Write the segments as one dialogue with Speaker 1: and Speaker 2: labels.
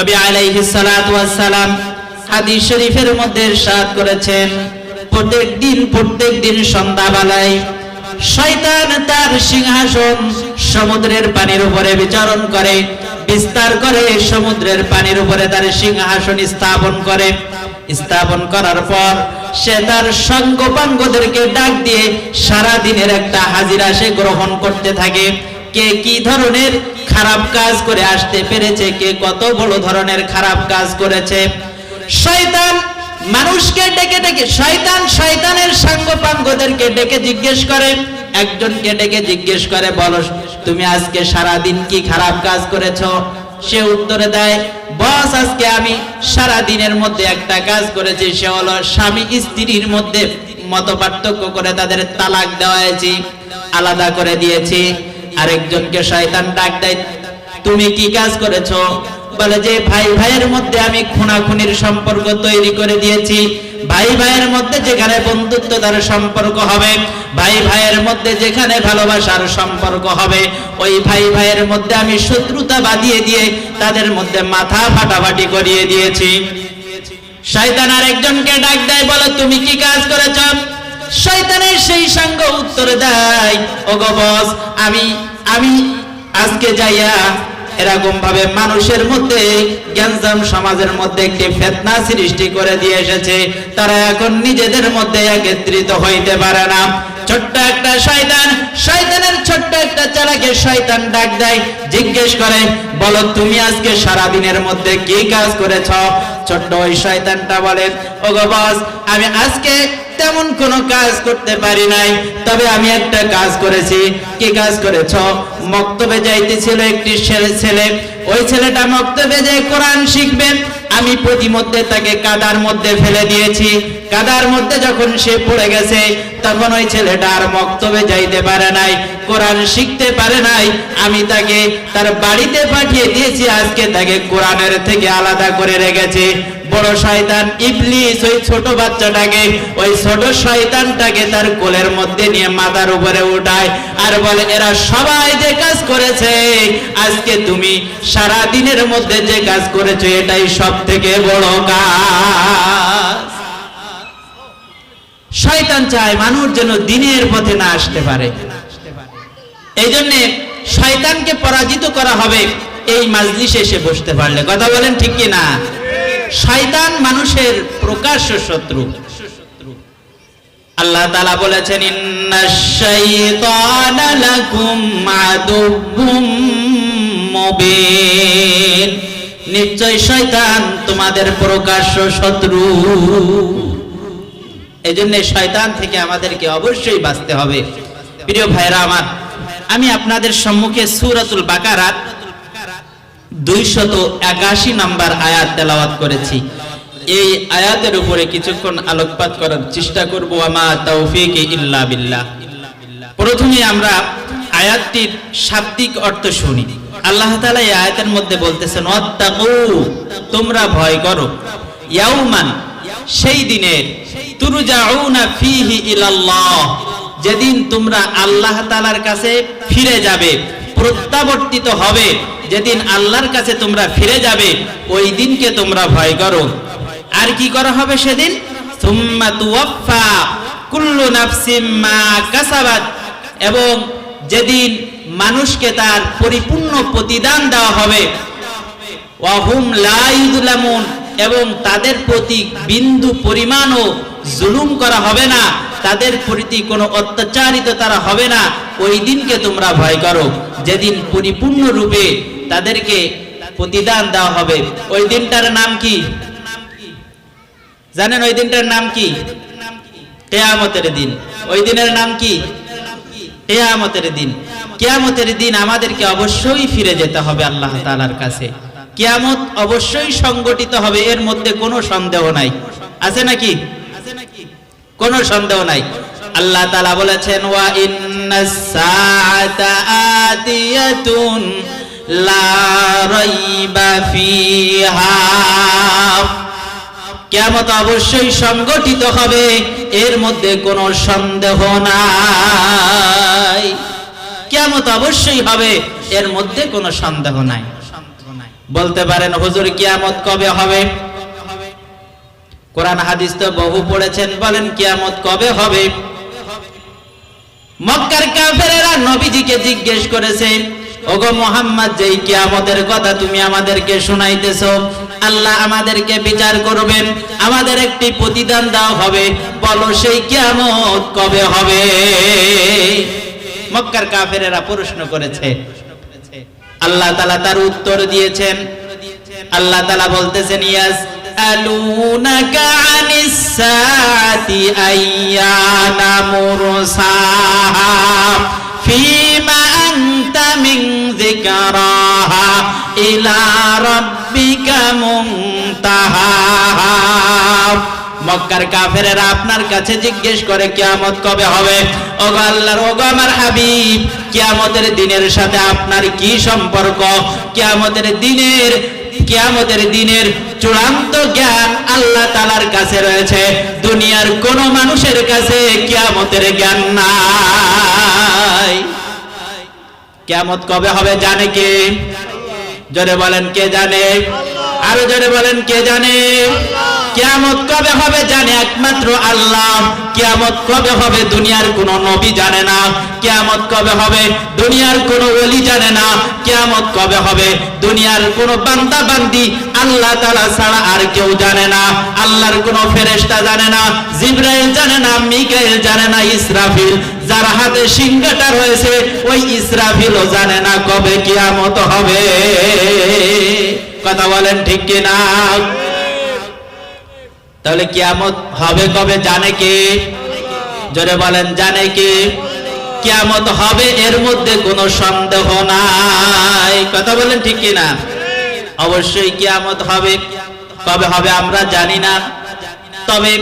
Speaker 1: নবী আলাইহিস সালাতু ওয়াস সালাম হাদিস শরীফের মধ্যে ইরশাদ করেছেন, প্রত্যেক দিন প্রত্যেক দিন সন্ধ্যাবেলায় শয়তান তার সিংহাসন সমুদ্রের পানির উপরে বিচরণ করে, বিস্তার করে সমুদ্রের পানির উপরে তার সিংহাসন স্থাপন করে। স্থাপন করার পর সে তার সঙ্গপাঙ্গদেরকে ডাক দিয়ে সারা দিনের একটা হাজিরা সে গ্রহণ করতে থাকে। কে কি ধরনের খারাপ কাজ করে আসতে পেরেছে, কে কত বড় ধরনের খারাপ কাজ করেছে। শয়তান মানুষকে ডেকে ডেকে, শয়তান শয়তানের সাঙ্গপাঙ্গদেরকে ডেকে জিজ্ঞেস করে, একজনকে ডেকে জিজ্ঞেস করে, বলো, তুমি আজকে সারা দিন কি খারাপ কাজ করেছ? সে উত্তরে দেয়, বস, আজকে আমি সারা দিনের মধ্যে একটা কাজ করেছি, সে হলো স্বামী স্ত্রীর মধ্যে মত পার্থক্য করে তাদের তালাক দেওয়া দেওয়াছি আলাদা করে দিয়েছি। আরেকজনকে শয়তান ডাক দেয়, তুমি কি কাজ করেছ? বলে যে, ভাই, ভাইয়ের মধ্যে আমি খুনাখুনির সম্পর্ক তৈরি করে দিয়েছি। ভাই, ভাইয়ের মধ্যে যেখানে বন্ধুত্বতার সম্পর্ক হবে। ভাই, ভাইয়ের মধ্যে যেখানে ভালোবাসার সম্পর্ক হবে, ওই ভাই, ভাইয়ের মধ্যে আমি শত্রুতা বাঁধিয়ে দিয়ে তাদের মধ্যে মাথা ফাটাফাটি করিয়ে দিয়েছি। শয়তান আরেকজনকে ডাক দেয়, বলে, তুমি কি কাজ করেছ? শয়তানের সেই সঙ্গ উত্তর দেয়। ওগো বস, আমি আমি আজকে যাইয়া এরকম ভাবে মানুষের মধ্যে জ্ঞানজাম সমাজের মধ্যে একটি ফেতনা সৃষ্টি করে দিয়ে এসেছে। তারা এখন নিজেদের মধ্যে একত্রিত হইতে পারে না। ছোট্ট একটা শয়তান, শয়তানের ছোট্ট একটা চালাকে শয়তান ডাক দেয়। জিজ্ঞেস করে, বলো তুমি আজকে সারা দিনের মধ্যে কি কাজ করেছ? ছোট্ট ওই শয়তানটা বলে, ওগো বস, আমি আজকে তেমন কোনো কাজ করতে পারি নাই। তবে আমি একটা কাজ করেছি। কি কাজ করেছ? মক্তবে যাইতেছিল একটি ছেলে ওই ছেলেটা মক্তবে যে কোরআন শিখবেন আমি প্রতিমধ্যে তাকে কাদার মধ্যে ফেলে দিয়েছি। কাদার মধ্যে যখন সে পড়ে গেছে, তখন ওই ছেলেটা আর মক্তবে যাইতে পারে নাই। কোরআন শিখতে পারে নাই। আমি তাকে তার বাড়িতে পাঠিয়ে দিয়েছি। আজকে তাকে কোরআনের থেকে আলাদা করে রেখেছি। বড় শয়তান ইবলিস ওই ছোট বাচ্চাটাকে, ওই ছোট শয়তানটাকে তার কোলের মধ্যে নিয়ে মাথার উপরে উঠায় আর বলে, এরা সবাই যে কাজ করেছে, আজকে তুমি সারা দিনের মধ্যে যে কাজ করেছ, এটাই সব থেকে বড় কাজ। শয়তান চায় মানুষ যেন দিনের পথে না আসতে পারে। এই জন্য শয়তানকে পরাজিত করা হবে, এই মাজলিসে এসে বসতে পারলে। কথা বলেন ঠিক কি না শয়তান মানুষের প্রকাশ্য শত্রু। আল্লাহ তাআলা বলেছেন লাকুম মুবিন। নিশ্চয় শয়তান তোমাদের প্রকাশ্য শত্রু। এই জন্য শয়তান থেকে আমাদেরকে অবশ্যই বাঁচতে হবে। প্রিয় ভাইরা আমার, আমি আপনাদের সম্মুখে সুরাতুল বাকারাত দুইশত একাশি নাম্বার আয়াত তেলাওয়াত করেছি। এই আয়াতের উপরে কিছুক্ষণ আলোকপাত করার চেষ্টা করব আমা তৌফিক ইল্লা বিল্লাহ। প্রথমে আমরা আয়াতটির শাব্দিক অর্থ শুনি। আল্লাহ তাআলা এই আয়াতের মধ্যে বলতেছেন, ওয়াত্তাকু, তোমরা ভয় করো। ইয়াউমান, সেই দিনের, তুরজাউনা ফিহি ইলাল্লাহ, যেদিন তোমরা আল্লাহ তাআলার কাছে ফিরে যাবে, প্রত্যাবর্তিত হবে। যেদিন আল্লাহর কাছে তোমরা ফিরে যাবে, ওই দিনকে তোমরা ভয় করো। আর কি করা হবে সেদিন? কুল্লু এবং যেদিন মানুষকে তার পরিপূর্ণ প্রতিদান দেওয়া হবে এবং তাদের প্রতি বিন্দু পরিমাণও জুলুম করা হবে না, তাদের প্রতি কোনো অত্যাচারিত তারা হবে না, ওই দিনকে তোমরা ভয় করো। যেদিন পরিপূর্ণ রূপে তাদেরকে প্রতিদান দেওয়া হবে। ওই দিনটার নাম কি? জানেন ওই দিনটার নাম কি? কেয়ামতের দিন। ওই দিনের নাম কি? কেয়ামতের দিন। কেয়ামতের দিন আমাদেরকে অবশ্যই ফিরে যেতে হবে আল্লাহ তাআলার কাছে। কেয়ামত অবশ্যই সংগঠিত হবে, এর মধ্যে কোনো সন্দেহ নাই। আছে নাকি? কোনো সন্দেহ নাই। আল্লাহ তাআলা বলেছেন, ওয়া ইন্নাস সাআতা আতিয়াতুন কেমত অবশ্যই সংগঠিত হবে, এর মধ্যে কোনো সন্দেহ নাই। কেমত অবশ্যই হবে, এর মধ্যে কোনো সন্দেহ নাই। বলতে পারেন, হুজুর, কিয়ামত কবে হবে? কোরআন হাদিস তো বহু পড়েছেন, বলেন, কিয়ামত কবে হবে? মক্কার কাফেরেরা নবীজিকে জিজ্ঞেস করেছে ওগো মোহাম্মদ, যেই কিয়ামতের কথা তুমি আমাদেরকে শোনাইতেছো, আল্লাহ আমাদেরকে বিচার করবেন। আমাদের একটি প্রতিদান দেওয়া হবে। বলো, সেই কিয়ামত কবে হবে? মক্কার কাফেরেরা প্রশ্ন করেছে। আল্লাহ তালা তার উত্তর দিয়েছেন। আল্লাহ তালা বলতেছেন, ইয়াস আলুনাকা আনিস ফিমা মিন যিকরাহা ইলা রাব্বিকা মুনতাহা মক্কার কাফেরেরা আপনার কাছে জিজ্ঞেস করে, কিয়ামত কবে হবে? ওগো আল্লাহর, ওগো আমার হাবিব, কিয়ামতের দিনের সাথে আপনার কি সম্পর্ক? কিয়ামতের দিনের কিয়ামতের দিনের চূড়ান্ত জ্ঞান আল্লাহ তালার কাছে রয়েছে। দুনিয়ার কোন মানুষের কাছে কিয়ামতের জ্ঞান নাই। কিয়ামত কবে হবে জানে কে? জোরে বলেন, কে জানে? আরও জোরে বলেন, কে জানে? কেয়ামত কবে হবে জানে একমাত্র আল্লাহ। কেয়ামত কবে হবে দুনিয়ার কোন নবী জানে না। কিয়ামত কবে হবে? দুনিয়ার কোন ওলি জানে না কিয়ামত কবে হবে। দুনিয়ার কোন বান্দা বান্দি আল্লাহ তাআলা ছাড়া আর কেউ জানে না। আল্লাহর কোন ফেরেশতা জানে না, জিব্রাইল জানে না, মিকাইল জানে না, ইসরাফিল। যার হাতে সিংহাটা রয়েছে, ওই ইসরাফিলও জানে না কবে কিয়ামত হবে। কথা বলেন ঠিক কিনা? তাহলে কিয়ামত হবে কবে? জানে কে? জোরে বলেন, জানে কে? কিয়ামত হবে, এর মধ্যে কোনো সন্দেহ নাই। কথা বলেন ঠিক কিনা? অবশ্যই কিয়ামত হবে। কবে হবে আমরা জানি না। তবে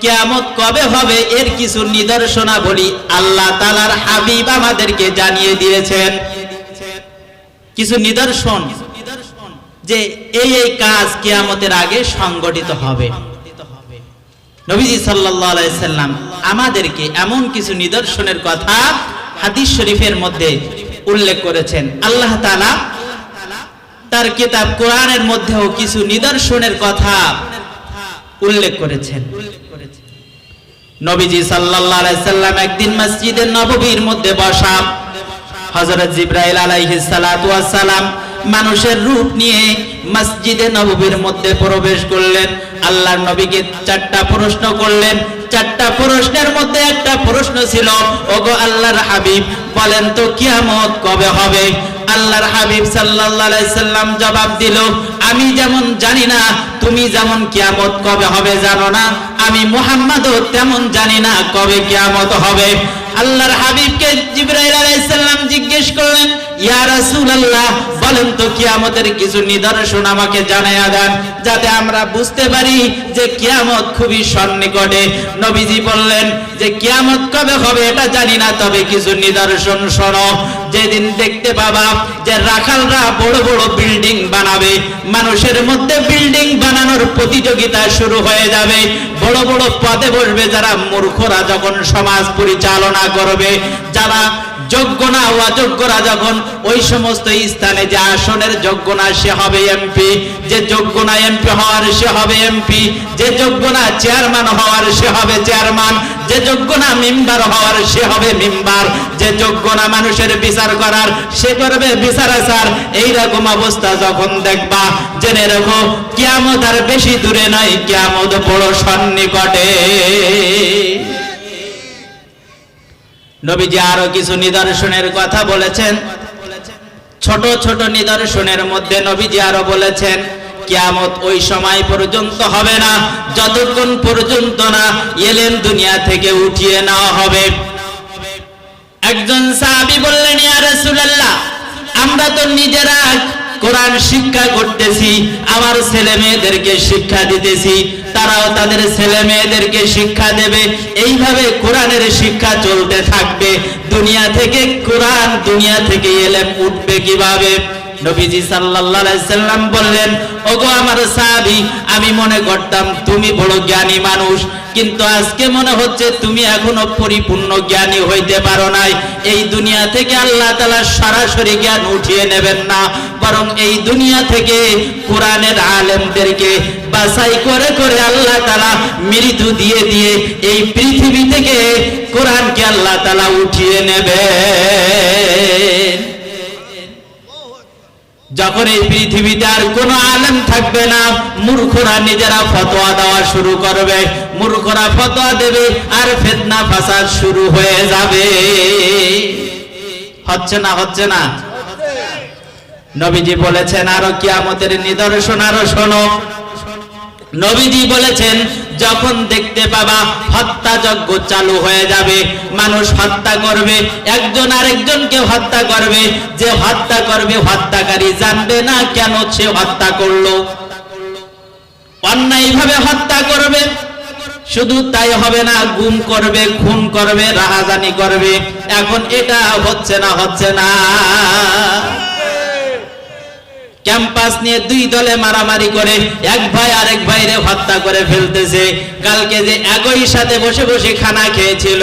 Speaker 1: কিয়ামত কবে হবে, এর কিছু নিদর্শনা বলি আল্লাহ তালার হাবিব আমাদেরকে জানিয়ে দিয়েছেন। কিছু নিদর্শন যে এই এই কাজ কিয়ামতের আগে সংগঠিত হবে। নবীজি সাল্লাল্লাহু আলাইহি সাল্লাম আমাদেরকে এমন কিছু নিদর্শনের কথা হাদিস শরীফের মধ্যে উল্লেখ করেছেন। আল্লাহ তাআলা তার কিতাব কোরআনের মধ্যেও কিছু নিদর্শনের কথা উল্লেখ করেছেন। নবীজি সাল্লাল্লাহু আলাইহি সাল্লাম একদিন মসজিদে নববীর মধ্যে বসা হযরত জিবরাইল আলাইহিস সালাতু ওয়াস সালাম মানুষের রূপ নিয়ে মসজিদে নববীর মধ্যে প্রবেশ করলেন। আল্লাহর নবীকে চারটা প্রশ্ন করলেন। চারটা প্রশ্নের মধ্যে একটা প্রশ্ন ছিল, ওগো আল্লাহর হাবিব, বলেন তো কিয়ামত কবে হবে? আল্লাহর হাবিব আলাইহি সাল্লাম জবাব দিল, আমি যেমন জানি না, তুমি যেমন কিয়ামত কবে হবে জানো না, আমি মুহাম্মাদও তেমন জানি না কবে কিয়ামত হবে। আল্লাহর হাবিবকে জিবরাইল আলাইহিস সালাম জিজ্ঞেস করলেন ইয়া বলেন তো কিয়ামতের কিছু নিদর্শন আমাকে জানায়া দেন, যাতে আমরা বুঝতে পারি যে কিয়ামত খুবই সন্নিকটে। নবীজি বললেন, যে কিয়ামত কবে হবে এটা জানি না, তবে কিছু নিদর্শন শোনো। যেদিন দেখতে পাবা যে রাখালরা বড় বড় বিল্ডিং বানাবে, মানুষের মধ্যে বিল্ডিং বানানোর প্রতিযোগিতা শুরু হয়ে যাবে। বড় বড় পদে বসবে যারা মূর্খরা যখন সমাজ পরিচালনা করবে, যারা যোগ্য না অযোগ্যরা যখন ওই সমস্ত স্থানে যে আসনের যোগ্য না, সে হবে এমপি যে যোগ্য না এমপি হওয়ার, সে হবে এমপি যে যোগ্য না চেয়ারম্যান হওয়ার, সে হবে চেয়ারম্যান যে যোগ্য না মেম্বার হওয়ার, সে হবে মেম্বার যে যোগ্য না, মানুষের বিচার করার, সে করবে বিচার আচার। এইরকম অবস্থা যখন দেখবা, জেনে রেখো, কিয়ামত আর বেশি দূরে নয়, কিয়ামত বড় সন্নিকটে। নবীজি আরও কিছু নিদর্শনের কথা বলেছেন। ছোট ছোট নিদর্শনের মধ্যে নবীজি আরও বলেছেন, কিয়ামত ওই সময় পর্যন্ত হবে না, যতক্ষণ পর্যন্ত না এলেন দুনিয়া থেকে উঠিয়ে নেওয়া হবে। একজন সাহাবী বললেন, ইয়া রাসূলুল্লাহ, আমরা তো নিজেরা কোরআন শিক্ষা করতেছি, আমার ছেলে মেয়েদেরকে শিক্ষা দিতেছি তারাও তাদের ছেলে মেয়েদেরকে শিক্ষা দেবে। এইভাবে কোরআনের শিক্ষা চলতে থাকবে। দুনিয়া থেকে কোরআন দুনিয়া থেকে এলে উঠবে কীভাবে? নবীজি সাল্লাল্লাহু আলাইহি সাল্লাম বললেন, ওগো আমার সাহাবী, আমি মনে করতাম তুমি বড় জ্ঞানী মানুষ, কিন্তু আজকে মনে হচ্ছে তুমি এখনও পরিপূর্ণ জ্ঞানী হইতে পারো নাই। এই দুনিয়া থেকে আল্লাহ তালা সরাসরি জ্ঞান উঠিয়ে নেবেন না, বরং এই দুনিয়া থেকে কোরআনের আলেমদেরকে বাছাই করে করে আল্লাহ তালা মৃত্যু দিয়ে দিয়ে এই পৃথিবী থেকে কোরআনকে আল্লাহ তালা উঠিয়ে নেবে যখন এই পৃথিবীতে আর কোনো আলেম থাকবে না, মূর্খরা নিজেরা ফতোয়া দেওয়া শুরু করবে। মূর্খরা ফতোয়া দেবে আর ফেতনা ফাসাদ শুরু হয়ে যাবে। হচ্ছে না হচ্ছে না? নবীজি বলেছেন, আরও কিয়ামতের নিদর্শন, আরও শোনো। নবীজি বলেছেন, যখন দেখতে পাবা হত্যাযজ্ঞ চালু হয়ে যাবে, মানুষ হত্যা করবে, একজন আরেকজনকে হত্যা করবে, যে হত্যা করবে হত্যাকারী জানবে না কেন সে হত্যা করল। অন্যায়ভাবে হত্যা করবে, শুধু তাই হবে না, গুম করবে, খুন করবে, রাহাজানি করবে, এখন এটা হচ্ছে না হচ্ছে না। ক্যাম্পাস নিয়ে দুই দলে মারামারি করে, এক ভাই আরেক ভাইরে হত্যা করে ফেলতেছে। কালকে যে একই সাথে বসে বসে খানা খেয়েছিল,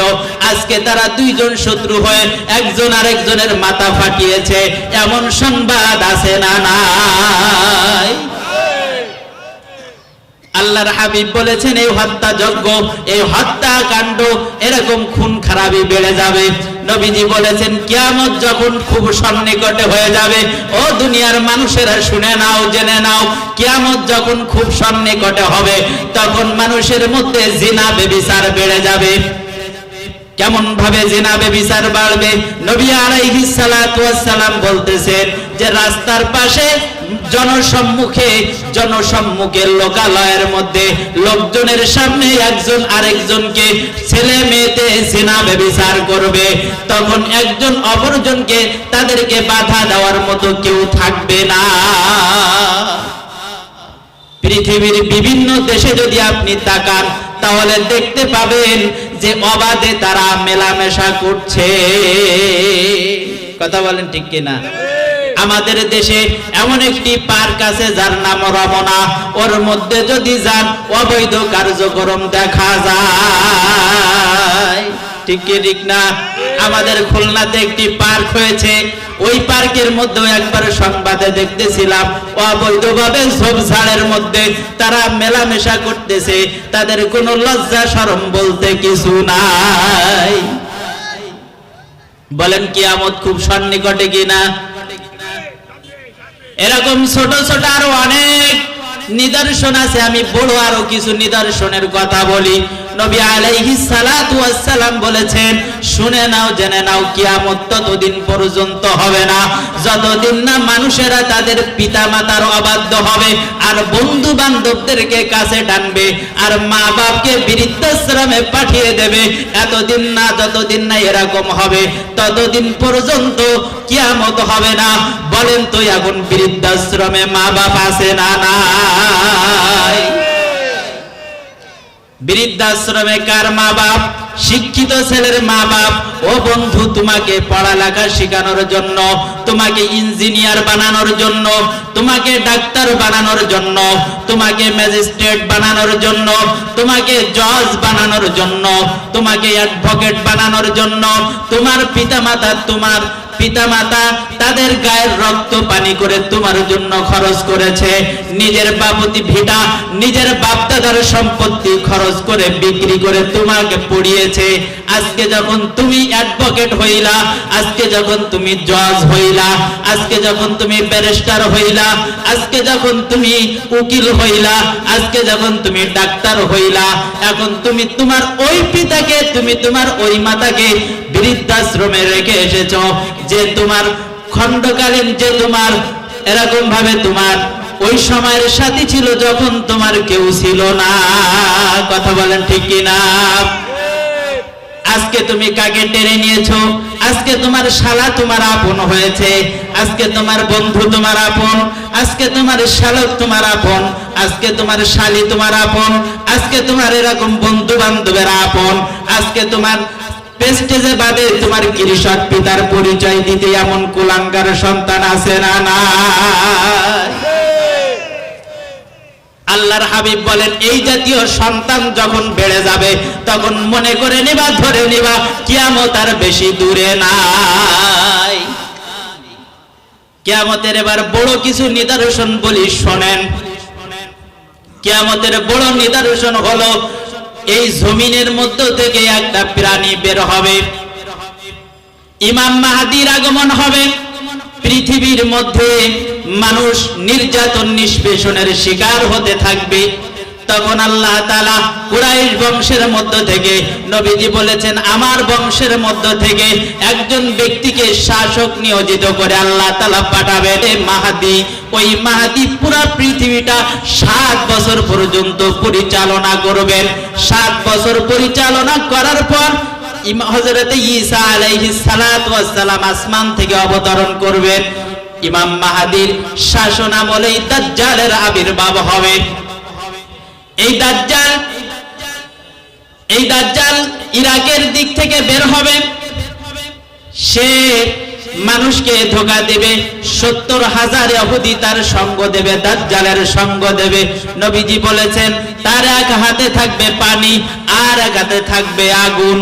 Speaker 1: আজকে তারা দুইজন শত্রু হয়ে একজন আরেকজনের মাথা ফাটিয়েছে। এমন সংবাদ আছে না নাই? আল্লাহর হাবিব বলেছেন, এই হত্যা যজ্ঞ এই হত্যা কাণ্ড এরকম খুন খারাপি বেড়ে যাবে। নবীজি বলেছেন, কিয়ামত যখন খুব সন্নিকটে হয়ে যাবে, ও দুনিয়ার মানুষেরা শুনে নাও, জেনে নাও, কিয়ামত যখন খুব সন্নিকটে হবে, তখন মানুষের মধ্যে জিনা, বেবিচার বেড়ে যাবে। কেমন ভাবে জেনাবে বিচার বাড়বে? নবী আলাইহিস সালাতু সালাম বলতেছেন যে রাস্তার পাশে জনসম্মুখে জনসম্মুখে লোকালয়ের মধ্যে লোকজনের সামনে একজন আরেকজনকে ছেলে মেয়েতে জেনাবে বিচার করবে। তখন একজন অপরজনকে তাদেরকে বাধা দেওয়ার মতো কেউ থাকবে না। পৃথিবীর বিভিন্ন দেশে যদি আপনি তাকান, তাহলে দেখতে পাবেন যে অবাধে তারা মেলামেশা করছে। কথা বলেন ঠিক কিনা? আমাদের দেশে এমন একটি পার্ক আছে যার নাম রমনা। ওর মধ্যে যদি যান অবৈধ কার্যক্রম দেখা যায়। ঠিক কি, ঠিক না? আমাদের খুলনাতে একটি পার্ক হয়েছে। ওই পার্কের মধ্যে একবার সংবাদে দেখতেছিলাম, অবৈধভাবে মধ্যে তারা মেলামেশা করতেছে। তাদের কোনো লজ্জা শরম বলতে কিছু নাই। বলেন খুব সন্নিকটে কিনা? এরকম ছোট ছোট আরও অনেক নিদর্শন আছে। আমি বড় আরও কিছু নিদর্শনের কথা বলি। নবী আলাইহিস সালাতু ওয়াসসালাম বলেছেন, শুনে নাও, জেনে নাও, কিয়ামত ততদিন পর্যন্ত হবে না। যতদিন না মানুষেরা তাদের পিতা মাতার অবাধ্য হবে, আর বন্ধু বান্ধবদেরকে কাছে টানবে, আর মা বাপকে বৃদ্ধাশ্রমে পাঠিয়ে দেবে, এতদিন না, যতদিন না এরকম হবে, ততদিন পর্যন্ত কিয়ামত হবে না। বলেন তো এখন বৃদ্ধাশ্রমে মা বাপ আছে না নাই? বৃদ্ধাশ্রমে কার মা বাপ? শিক্ষিত ছেলের মা বাপ। ও বন্ধু, তোমাকে পড়ালেখা শেখানোর জন্য, তোমাকে ইঞ্জিনিয়ার বানানোর জন্য, তোমাকে ডাক্তার বানানোর জন্য, তোমাকে ম্যাজিস্ট্রেট বানানোর জন্য, তোমাকে জজ বানানোর জন্য, তোমাকে অ্যাডভোকেট বানানোর জন্য, তোমার পিতামাতা তোমার পিতামাতা তাদের গায়ের রক্ত পানি করে তোমার জন্য খরচ করেছে। নিজের বাপতি ভিটা, নিজের বাপদাদার সম্পত্তি খরচ করে বিক্রি করে তোমাকে পড়িয়েছে। আজকে যখন তুমি অ্যাডভোকেট হইলা, আজকে যখন তুমি জজ হইলা, আজকে যখন তুমি ব্যারিস্টার হইলা, আজকে যখন তুমি উকিল হইলা, আজকে যখন তুমি ডাক্তার হইলা, এখন তুমি তোমার ওই পিতাকে, তুমি তোমার ওই মাতাকে বৃদ্ধাশ্রমে রেখে এসেছ, যে তোমার খণ্ডকালীন, যে তোমার এরকম ভাবে তোমার ওই সময়ের সাথী ছিল যখন তোমার কেউ ছিল না। কথা বলেন ঠিক কিনা? আজকে তুমি কাকে টেনে নিয়েছো? আজকে তোমার শালা তোমার আপন হয়েছে। আজকে তোমার বন্ধু তোমার আপন। আজকে তোমার শালক তোমার আপন। আজকে তোমার শালি তোমার আপন। আজকে তোমার এরকম বন্ধু বান্ধবের আপন। আজকে তোমার পেস্টেজে বাদে তোমার কৃষক পিতার পরিচয় দিতে এমন কুলাঙ্গার সন্তান আছে না না আল্লাহর হাবিব বলেন, এই জাতীয় সন্তান যখন বেড়ে যাবে, তখন মনে করে নিবা, ধরে নিবা, কিয়ামত আর বেশি দূরে নাই। কিয়ামতের এবার বড় কিছু নিদর্শন বলি শোনেন। কিয়ামতের বড় নিদর্শন হলো, এই জমিনের মধ্য থেকে একটা প্রাণী বের হবে। ইমাম মাহাদির আগমন হবে। পৃথিবীর মধ্যে মানুষ নির্যাতন নিষ্পেষণের শিকার হতে থাকবে। তখন আল্লাহ তালা কুরাইশ বংশের মধ্য থেকে নবীজি বলেছেন, আমার বংশের মধ্য থেকে একজন ব্যক্তিকে শাসক নিয়োজিত করে আল্লাহ তালা পাঠাবেন মাহাদি। ওই মাহাদি পুরা পৃথিবীটা সাত বছর পর্যন্ত পরিচালনা করবেন। সাত বছর পরিচালনা করার পর হজরতে সালাম আসমান থেকে অবতরণ করবেন। ইমাম মাহাদির শাসন আমলেই দাজ্জালের আবির্ভাব হবে। এই দাজ্জাল এই দাজ্জাল ইরাকের দিক থেকে বের হবে। সে মানুষকে ধোকা দেবে, সত্তর হাজার অবধি তার সঙ্গ দেবে, দাজ্জালের সঙ্গ দেবে। নবীজি বলেছেন, তার এক হাতে থাকবে পানি, আর এক হাতে থাকবে আগুন।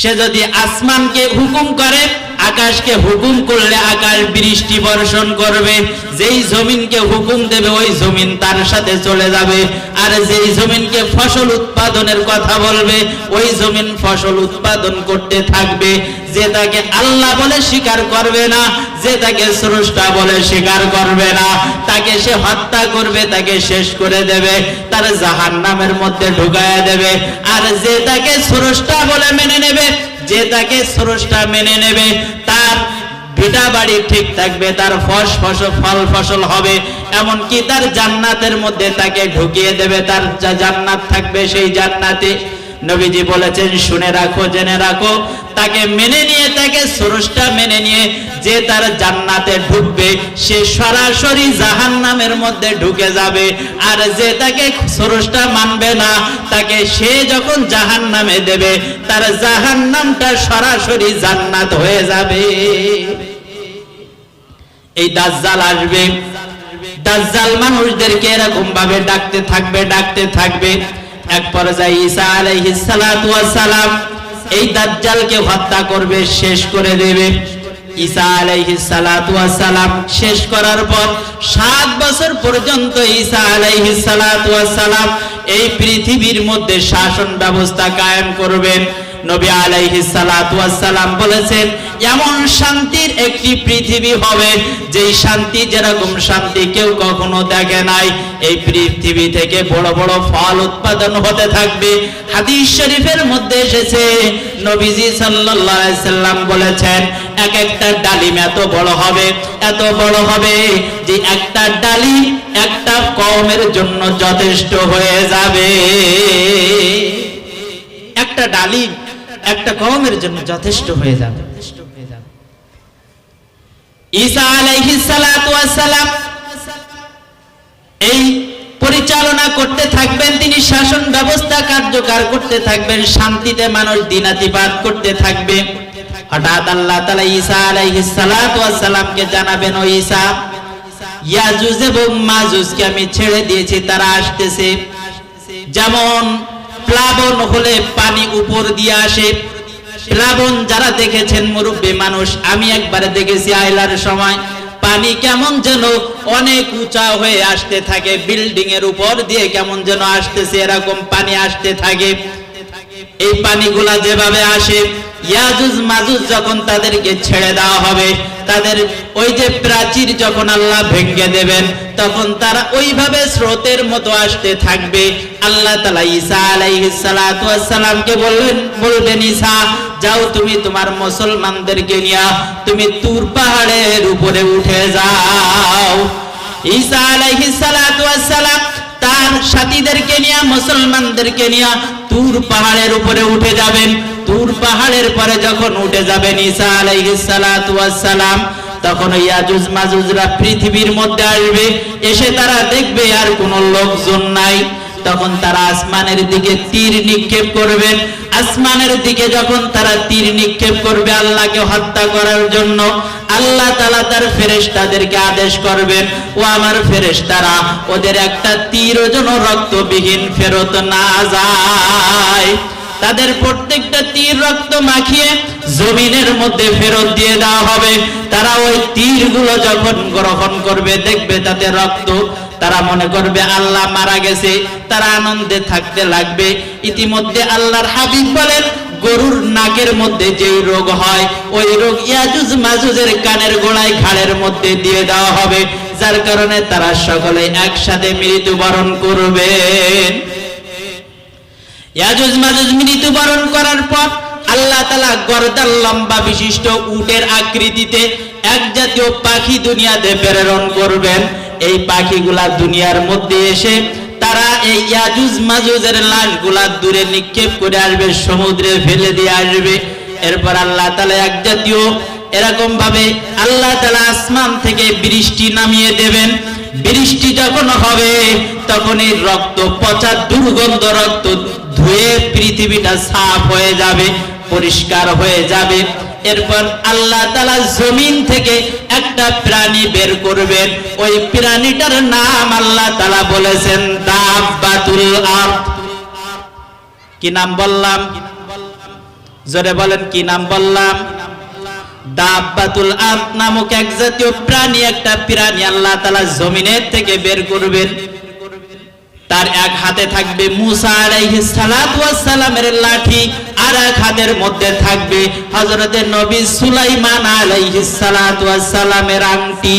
Speaker 1: সে যদি আসমানকে হুকুম করে, আকাশকে হুকুম করলে আকাশ বৃষ্টি বর্ষণ করবে। যেই জমিনকে হুকুম দেবে, ওই জমিন তার সাথে চলে যাবে। আর যেই জমিনকে ফসল উৎপাদনের কথা বলবে, ওই জমিন ফসল উৎপাদন করতে থাকবে। যে তাকে আল্লাহ বলে স্বীকার করবে না, যে তাকে স্রষ্টা বলে স্বীকার করবে না, তাকে সে হত্যা করবে, তাকে শেষ করে দেবে, তার জাহান নামের মধ্যে ঢুকায়া দেবে। আর যে তাকে স্রষ্টা বলে মেনে নেবে, যে তাকে স্রষ্টা মেনে নেবে, তার ভিটা বাড়ি ঠিক থাকবে, তার ফস ফসল ফল ফসল হবে, এমনকি তার জান্নাতের মধ্যে তাকে ঢুকিয়ে দেবে, তার জান্নাত থাকবে সেই জান্নাতে নবীজি বলেছেন, শুনে রাখো, জেনে রাখো। তাকে মেনে নিয়ে, তাকে স্রষ্টা মেনে নিয়ে যে তার জান্নাতে ঢুকবে, সে সরাসরি জাহান নামের মধ্যে ঢুকে যাবে। আর যে তাকে স্রষ্টা মানবে না, তাকে সে যখন জাহান নামে দেবে, তার জাহান নামটা সরাসরি জান্নাত হয়ে যাবে। এই দাজ্জাল আসবে। দাজ্জাল মানুষদেরকে এরকম ভাবে ডাকতে থাকবে ডাকতে থাকবে। এক পর্যায়ে ঈসা আলাইহিস সালাতু ওয়াস সালাম এই দাজ্জালকে হত্যা করবে, শেষ করে দেবে। ঈসা আলাইহিস সালাতু ওয়াস সালাম শেষ করার পর সাত বছর পর্যন্ত ঈসা আলাইহিস সালাতু ওয়াস সালাম এই পৃথিবীর মধ্যে শাসন ব্যবস্থা কায়েম করবেন নবী ওয়াস সালাম বলেছেন, এমন শান্তির একটি পৃথিবী হবে, যেই শান্তি যেরকম শান্তি কেউ কখনো দেখে নাই। এই পৃথিবী থেকে বড় বড় ফল উৎপাদন হতে থাকবে। হাদিস শরীফের মধ্যে এসেছে, নবীজি সাল্লাল্লাহু আলাইহি সাল্লাম বলেছেন, এক একটা ডালিম এত বড় হবে, এত বড় হবে যে একটা ডালিম একটা কওমের জন্য যথেষ্ট হয়ে যাবে। একটা ডালিম একটা কওমের জন্য যথেষ্ট হয়ে যাবে। ঈসা আলাইহিস সালাতু ওয়াসসালাম এই পরিচালনা করতে থাকবেন, তিনি শাসন ব্যবস্থা কার্যকর করতে থাকবেন, শান্তিতে মানুষ দিনাতিপাত করতে থাকবে। হঠাৎ আল্লাহ তাআলা ঈসা আলাইহিস সালাতু ওয়াস সালামকে জানাবেন, ও ঈসা, ইয়াজুজ এবং মাজুজকে আমি ছেড়ে দিয়েছি, তারা আসতেছে। যেমন প্লাবন হলে পানি উপর দিয়ে আসে। প্লাবন যারা দেখেছেন মুরব্বী মানুষ, আমি একবারে দেখেছি আইলার সময়। পানি কেমন যেন অনেক উঁচা হয়ে আসতে থাকে, বিল্ডিং এর উপর দিয়ে কেমন যেন আসতেছে, এরকম পানি আসতে থাকে। এই পানিগুলা যেভাবে আসে ইয়াজুজ মাজুজ যখন তাদেরকে ছেড়ে দেওয়া হবে, তাদের ওই যে প্রাচীর যখন আল্লাহ ভেঙে দেবেন, তখন তারা ওইভাবে স্রোতের মতো আসতে থাকবে। আল্লাহ তালা ঈসা আলাইহিস সালামকে বললেন বলবেন ঈসা, যাও তুমি তোমার মুসলমানদেরকে নিয়ে তুমি তুর পাহাড়ের উপরে উঠে যাও। ঈসা আলাইহিস সালাম তার সাথীদেরকে নিয়ে, মুসলমানদেরকে নিয়ে তুর পাহাড়ের উপরে উঠে যাবেন। তুর পাহাড়ের পরে যখন উঠে যাবেন ঈসা সালাম, তখন ইয়াজুজ মাজুজরা পৃথিবীর মধ্যে আসবে, এসে তারা দেখবে আর কোনো লোকজন নাই। তখন তারা আসমানের দিকে তীর নিক্ষেপ করবেন আসমানের দিকে যখন তারা তীর নিক্ষেপ করবে আল্লাহকে হত্যা করার জন্য, আল্লাহ তালা তার ফেরেশতাদেরকে আদেশ করবেন, ও আমার ফেরেশতারা, ওদের একটা তীর যেন রক্তবিহীন ফেরত না যায়। তাদের প্রত্যেকটা তীর রক্ত মাখিয়ে জমিনের মধ্যে ফেরত দিয়ে দেওয়া হবে। তারা ওই তীরগুলো যখন গ্রহণ করবে, দেখবে তাতে রক্ত। তারা মনে করবে, আল্লাহ মারা গেছে। তারা আনন্দে থাকতে লাগবে। ইতিমধ্যে আল্লাহর হাবিব বলেন, গরুর নাকের মধ্যে যেই রোগ হয়, ওই রোগ ইয়াজুজ মাজুজের কানের গোড়ায় ঘাড়ের মধ্যে দিয়ে দেওয়া হবে। যার কারণে তারা সকলে একসাথে মৃত্যুবরণ করবেন। ইয়াজুজ মাজুজ মৃত্যুবরণ করার পর আল্লাহ তালা লম্বা বিশিষ্ট উটের আকৃতিতে এক জাতীয় পাখি দুনিয়াতে প্রেরণ করবেন। এই পাখিগুলা দুনিয়ার মধ্যে এসে তারা এই ইয়াজুজ মাজুজের লাশগুলা দূরে নিক্ষেপ করে আসবে, সমুদ্রে ফেলে দিয়ে আসবে। এরপর আল্লাহ তালা এক জাতীয় এরকম ভাবে আল্লাহ তালা আসমান থেকে বৃষ্টি নামিয়ে দেবেন। বৃষ্টি যখন হবে তখন এই রক্ত, পচা দুর্গন্ধ রক্ত ধুয়ে পৃথিবীটা সাফ হয়ে যাবে, পরিষ্কার হয়ে যাবে। এরপর আল্লাহ তালা জমিন থেকে একটা প্রাণী বের করবেন। ওই প্রাণীটার নাম আল্লাহ তালা বলেছেন কি নাম বললাম? জোরে বলেন, কি নাম বললাম? দাব্বাতুল আরদ নামক এক জাতীয় প্রাণী, একটা প্রাণী আল্লাহ তাআলা জমিনের থেকে বের করবেন। তার এক হাতে থাকবে মুসা আলাইহিস সালাতু ওয়াস সালামের লাঠি, আর এক হাতের মধ্যে থাকবে হযরতে নবী সুলাইমান আলাইহিস সালামের আংটি।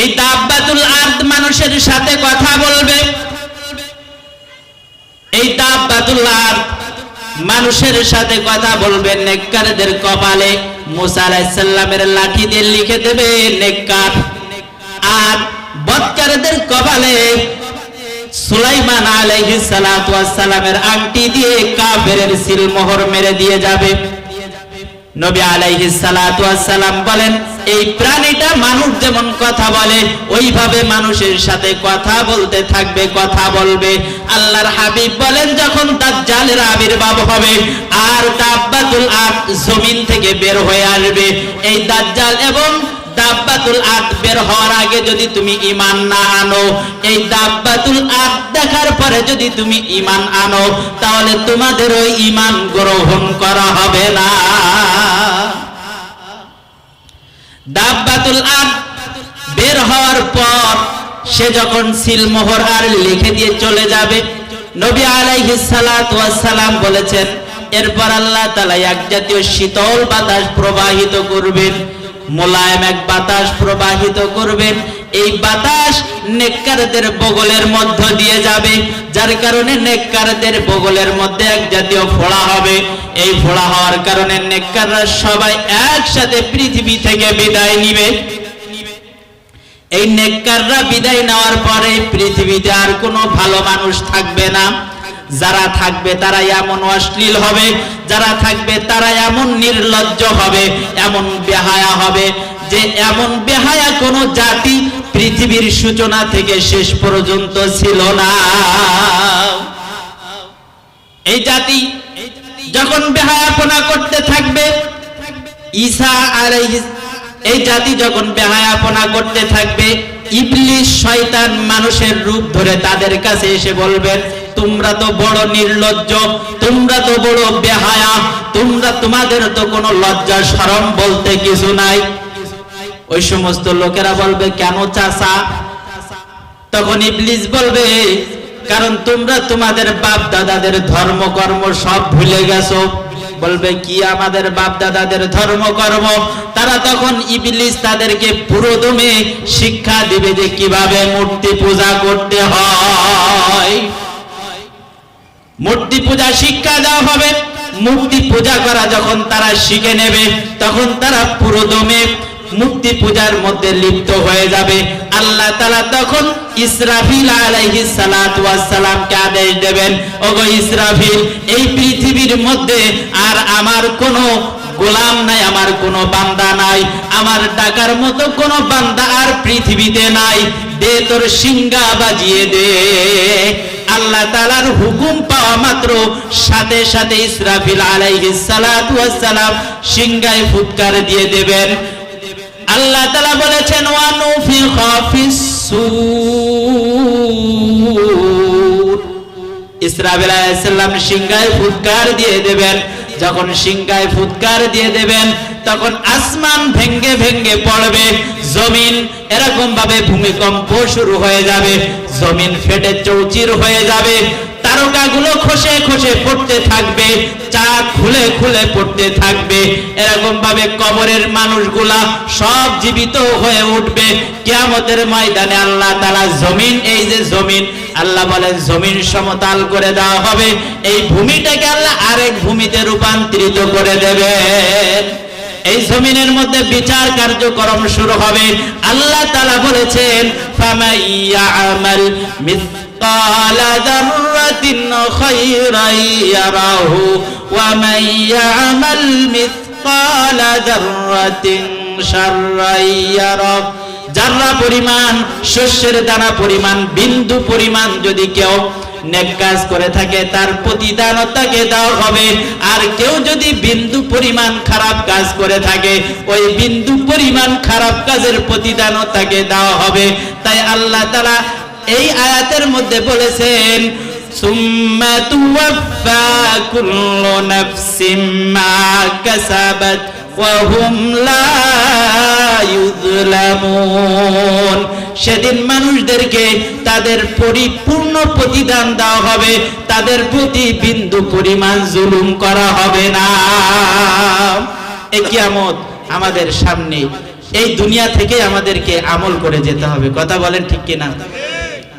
Speaker 1: এই দাব্বাতুল আরদ মানুষের সাথে কথা বলবে। এই দাব্বাতুল আরদ মানুষের সাথে কথা বলবেন নেককারদের কপালে। মুসা আলাইহিস সালামের লাঠি দিয়ে লিখে দেবে নেককার। আর বদকারদের কপালে সুলাইমান আলাইহিস সালাতু ওয়াস সালামের আংটি দিয়ে কাফেরের সিল মোহর মেরে দিয়ে যাবে। নবী আলাইহি সালাম বলেন, এই প্রাণীটা মানুষ যেমন কথা বলে, ওইভাবে মানুষের সাথে কথা বলতে থাকবে, কথা বলবে। আল্লাহর হাবিব বলেন, যখন দাজ্জালের আবির্ভাব হবে, আর তাব্বাতুল আদ জমিন থেকে বের হয়ে আসবে। এই দাজ্জাল এবং দাব্বাতুল আদ বের হওয়ার আগে যদি তুমি ইমান না আনো, এই দাব্বাতুল আদ দেখার পরে যদি তুমি ইমান আনো, তাহলে তোমাদের ওই ইমান গ্রহণ করা হবে না। দাব্বাতুল আদ বের হওয়ার পর সে যখন সিলমোহর আর লিখে দিয়ে চলে যাবে, নবী আলাইহিস সালাতু ওয়াস সালাম বলেছেন, এরপর আল্লাহ তাআলা এক জাতীয় শীতল বাতাস প্রবাহিত করবেন। মোলায়েম এক বাতাস প্রবাহিত করবেন এই বাতাস নেককারদের বগলের মধ্য দিয়ে যাবে। যার কারণে নেককারদের বগলের মধ্যে এক জাতীয় ফোড়া হবে। এই ফোড়া হওয়ার কারণে নেককাররা সবাই একসাথে পৃথিবী থেকে বিদায় নিবে। এই নেককাররা বিদায় নেওয়ার পরে পৃথিবীতে আর কোনো ভালো মানুষ থাকবে না। যারা থাকবে তারা এমন অশ্লীল হবে, যারা থাকবে তারা এমন নির্লজ্জ হবে, এমন বেহায়া হবে যে এমন বেহায়া কোনো জাতি পৃথিবীর সূচনা থেকে শেষ পর্যন্ত ছিল না। এই জাতি যখন বেহায়াপনা করতে থাকবে, ঈসা আলাইহিস এই জাতি যখন বেহায়াপনা করতে থাকবে ইবলিশ শয়তান মানুষের রূপ ধরে তাদের কাছে এসে বলবেন, তোমরা তো বড় নির্লজ্জ, তোমরা তো বড় বেহায়া, তোমরা তোমাদের তো কোনো লজ্জা শরম বলতে কিছু নাই। ওই সমস্ত লোকেরা বলবে, কেন চাচা? তখন ইবলিস বলবে, কারণ তোমরা তোমাদের বাপ দাদাদের ধর্ম কর্ম সব ভুলে গেছো। বলবে, কি আমাদের বাপ দাদাদের ধর্ম কর্ম? তারা তখন ইবলিস তাদেরকে পুরো দমে শিক্ষা দিবে যে কীভাবে মূর্তি পূজা করতে হয়। মূর্তি পূজা শিক্ষা দেওয়া হবে। মূর্তি পূজা করা যখন তারা শিখে নেবে, তখন তারা পুরো দমে মূর্তি পূজার মধ্যে লিপ্ত হয়ে যাবে। আল্লাহ তালা তখন ইসরাফিল ওয়াস সালামকে আদেশ দেবেন? ওগো ইসরাফিল, এই পৃথিবীর মধ্যে আর আমার কোনো গোলাম নাই, আমার কোনো বান্দা নাই, আমার ডাকার মতো কোনো বান্দা আর পৃথিবীতে নাই। দে তোর সিঙ্গা বাজিয়ে দে। আল্লাহ তালার হুকুম পাওয়া মাত্র সাথে সাথে ইসরাফিল আলাইহিস সালাম সিংগায় ফুৎকার দিয়ে দেবেন। আল্লাহ তালা বলেছেন ওয়ানুফিখা ফিস সূর। ইসরাফিল আলাইহিস সালাম ফুৎকার দিয়ে দেবেন। যখন সিংগায় ফুৎকার দিয়ে দেবেন, তখন আসমান ভেঙ্গে ভেঙ্গে পড়বে, জমিন এরকম ভাবে ভূমিকম্প শুরু হয়ে যাবে, জমিন ফেটে চৌচির হয়ে যাবে তারকাগুলো খসে খসে পড়তে থাকবে চাক খুলে খুলে পড়তে থাকবে। এরকম ভাবে কবরের মানুষগুলা সব জীবিত হয়ে উঠবে। কিয়ামতের ময়দানে আল্লাহ তালা জমিন, এই যে জমিন, আল্লাহ বলেন জমিন সমতাল করে দেওয়া হবে। এই ভূমিটাকে আল্লাহ আরেক ভূমিতে রূপান্তরিত করে দেবে। এই জমিনের মধ্যে বিচার কার্যক্রম শুরু হবে। আল্লাহ তালা বলেছেন ফামাইয়া আমাল مثقال ذرة خيرا يره ومن يعمل مثقال ذرة شرا يره যারা পরিমাণ শস্যের দানা পরিমাণ বিন্দু পরিমাণ যদি কেউ নেক কাজ করে থাকে তার প্রতিদান তাকে দেওয়া হবে আর কেউ যদি বিন্দু পরিমাণ খারাপ কাজ করে থাকে ওই বিন্দু পরিমাণ খারাপ কাজের প্রতিদান তাকে দেওয়া হবে তাই আল্লাহ তাআলা এই আয়াতের মধ্যে বলেছেন সেদিন মানুষদেরকে তাদের পরিপূর্ণ প্রতিদান দেওয়া হবে, তাদের প্রতি বিন্দু পরিমাণ জুলুম করা হবে না। এই আমাদের সামনে, এই দুনিয়া থেকে আমাদেরকে আমল করে যেতে হবে। কথা বলেন ঠিক কিনা?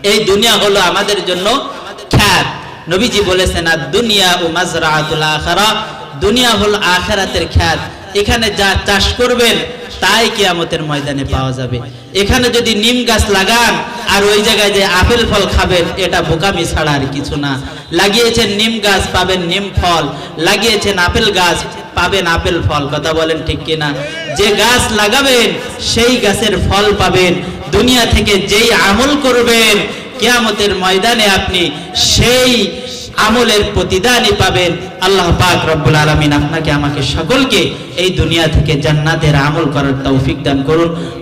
Speaker 1: এই দুনিয়া হলো আমাদের জন্য খ্যাত। নবীজি বলেছেন আর দুনিয়া ও মাজরাআতুল আখিরা। দুনিয়া হলো আখিরাতের খ্যাত। এখানে যা চাষ করবেন, তাই কিয়ামতের ময়দানে পাওয়া যাবে। এখানে যদি নিম গাছ লাগান, আর ওই জায়গায় যে আপেল ফল খাবেন, এটা বোকামি ছাড়া আর কিছু না। লাগিয়েছেন নিম গাছ, পাবেন নিম ফল। লাগিয়েছেন আপেল গাছ, পাবেন আপেল ফল। কথা বলেন ঠিক কিনা? যে গাছ লাগাবেন, সেই গাছের ফল পাবেন। দুনিয়া থেকে যেই আমল করবেন, কিয়ামতের ময়দানে আপনি সেই আমলের প্রতিদানই পাবেন। আল্লাহ পাক রব্বুল আলমিন আপনাকে, আমাকে সকলকে এই দুনিয়া থেকে জান্নাতের আমল করার তৌফিক দান করুন।